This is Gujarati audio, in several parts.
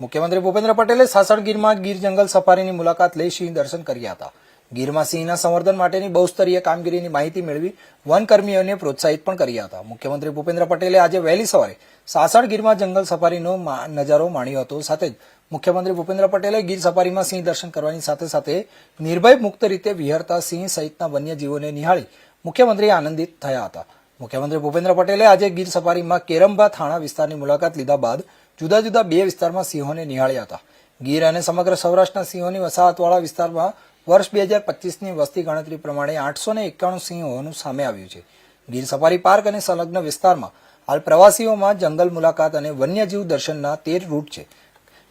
મુખ્યમંત્રી ભૂપેન્દ્ર પટેલે સાસણ ગીરમાં ગીર જંગલ સફારીની મુલાકાત લઈ સિંહ દર્શન કર્યા હતા. ગીરમાં સિંહના સંવર્ધન માટેની બહુસ્તરીય કામગીરીની માહિતી મેળવી વનકર્મીઓને પ્રોત્સાહિત પણ કર્યા હતા. મુખ્યમંત્રી ભૂપેન્દ્ર પટેલે આજે વહેલી સવારે સાસણ ગીરમાં જંગલ સફારીનો નજારો માણ્યો હતો. સાથે જ મુખ્યમંત્રી ભૂપેન્દ્ર પટેલે ગીર સફારીમાં સિંહ દર્શન કરવાની સાથે સાથે નિર્ભય મુક્ત રીતે વિહરતા સિંહ સહિતના વન્યજીવોને નિહાળી મુખ્યમંત્રી આનંદિત થયા હતા. મુખ્યમંત્રી ભૂપેન્દ્ર પટેલે આજે ગીર સફારીમાં કેરંબા થાણા વિસ્તારની મુલાકાત લીધા બાદ જુદા જુદા બે વિસ્તારમાં સિંહોને નિહાળ્યા હતા. ગીર અને સમગ્ર સૌરાષ્ટ્રના સિંહોની વસાહતવાળા વિસ્તારમાં વર્ષ બે હજાર પચીસની વસ્તી ગણતરી પ્રમાણે આઠસો ને એકાણું સિંહોનું સામે આવ્યું છે. ગીર સફારી પાર્ક અને સંલગ્ન વિસ્તારમાં હાલ પ્રવાસીઓમાં જંગલ મુલાકાત અને વન્યજીવ દર્શનના તેર રૂટ છે.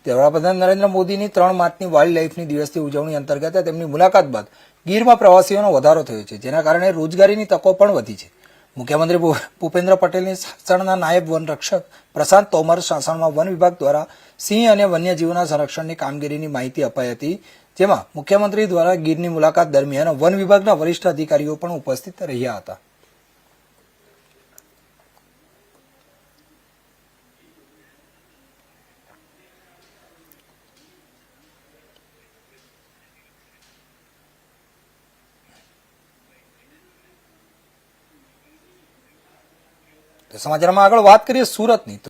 વડાપ્રધાન નરેન્દ્ર મોદીની ત્રણ માર્ચની વાઇલ્ડ લાઇફની દિવસની ઉજવણી અંતર્ગત તેમની મુલાકાત બાદ ગીરમાં પ્રવાસીઓનો વધારો થયો છે, જેના કારણે રોજગારીની તકો પણ વધી છે. મુખ્યમંત્રી ભૂપેન્દ્ર પટેલની સાસણના નાયબ વન રક્ષક પ્રશાંત તોમર સાસણમાં વન વિભાગ દ્વારા સિંહ અને વન્યજીવોના સંરક્ષણની કામગીરીની માહિતી અપાઈ હતી, જેમાં મુખ્યમંત્રી દ્વારા ગીરની મુલાકાત દરમિયાન વન વિભાગના વરિષ્ઠ અધિકારીઓ પણ ઉપસ્થિત રહ્યા હતા. સમાચારમાં આગળ વાત કરીએ સુરતની.